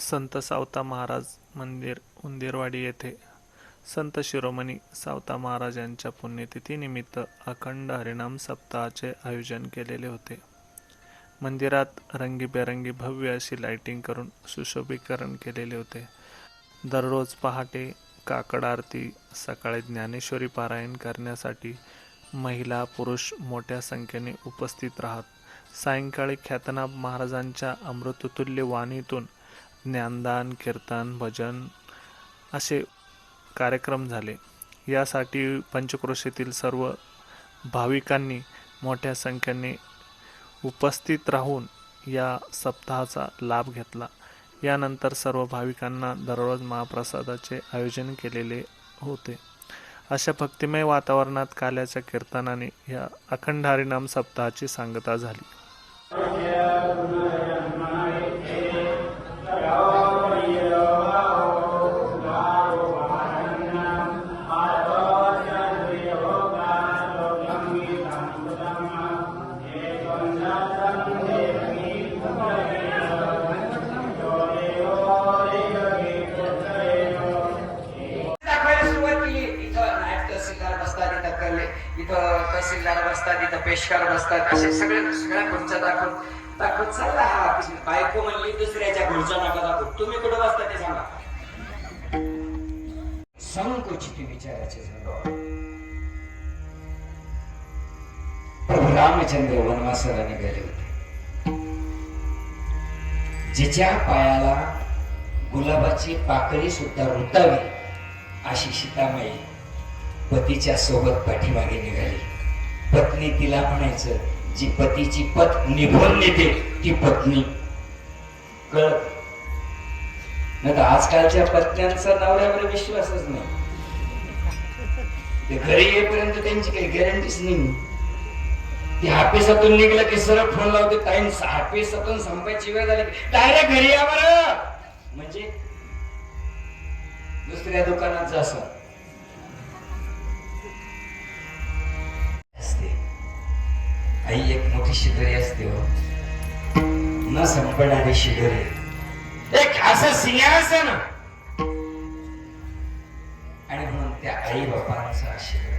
संत सावता महाराज मंदिर उंदीरवाडी येथे संत शिरोमणी सावता महाराज यांच्या पुण्यतिथीनिमित्त अखंड हरिनाम सप्ताहाचे आयोजन केलेले होते. मंदिरात रंगीबेरंगी भव्य अशी लाइटिंग करून सुशोभीकरण केलेले होते. दररोज पहाटे काकड आरती सकाळी ज्ञानेश्वरी पारायण करण्यासाठी महिला पुरुष मोठ्या संख्येने उपस्थित राहत. सायंकाळी ख्यातनाम महाराजांच्या अमृततुल्य वाणीतून ज्ञानदान कीर्तन भजन असे कार्यक्रम झाले. यासाठी पंचक्रोशीतील सर्व भाविकांनी मोठ्या संख्येने उपस्थित राहून या सप्ताहाचा लाभ घेतला. यानंतर सर्व भाविकांना दररोज महाप्रसादाचे आयोजन केलेले होते. अशा भक्तिमय वातावरणात काल्याच्या कीर्तनाने या अखंड हरिनाम सप्ताहाची सांगता झाली. कले इथं तहसीलदार बसतात इथं पेशकार बसतात. असे सगळे सगळ्या खुर्च्या दाखवून दाखवत चालला हा बायको म्हणली दुसऱ्याच्या खुर्च्या नका दाखवत तुम्ही कुठं बसता ते सांगा. संकुचित विचाराचे झालो. प्रभू रामचंद्र वनवासाला निघाले होते. जिच्या पायाला गुलाबाची पाकळी सुद्धा रुतावी अशी सीतामाई पतीच्या सोबत पाठीमागे निघाली. पत्नी तिला म्हणायचं जी पतीची पत निभून नेते ती पत्नी. कळत नाही तर आजकालच्या पत्न्यांचा नवऱ्यावर विश्वासच नाही. ते घरी येईपर्यंत त्यांची काही गॅरंटीच नाही. ती हापेसातून निघलं की सरळ फोन लावते टाइम हापेसातून संपायची वेळ झाली डायरेक्ट घरी या बरं. म्हणजे दुसऱ्या दुकानात जा आई एक मोठी शिदोरी असते हो. न संपणारी शिदोरी. एक असं सिंहासन. आणि म्हणून त्या आई बापांचा आशीर्वाद.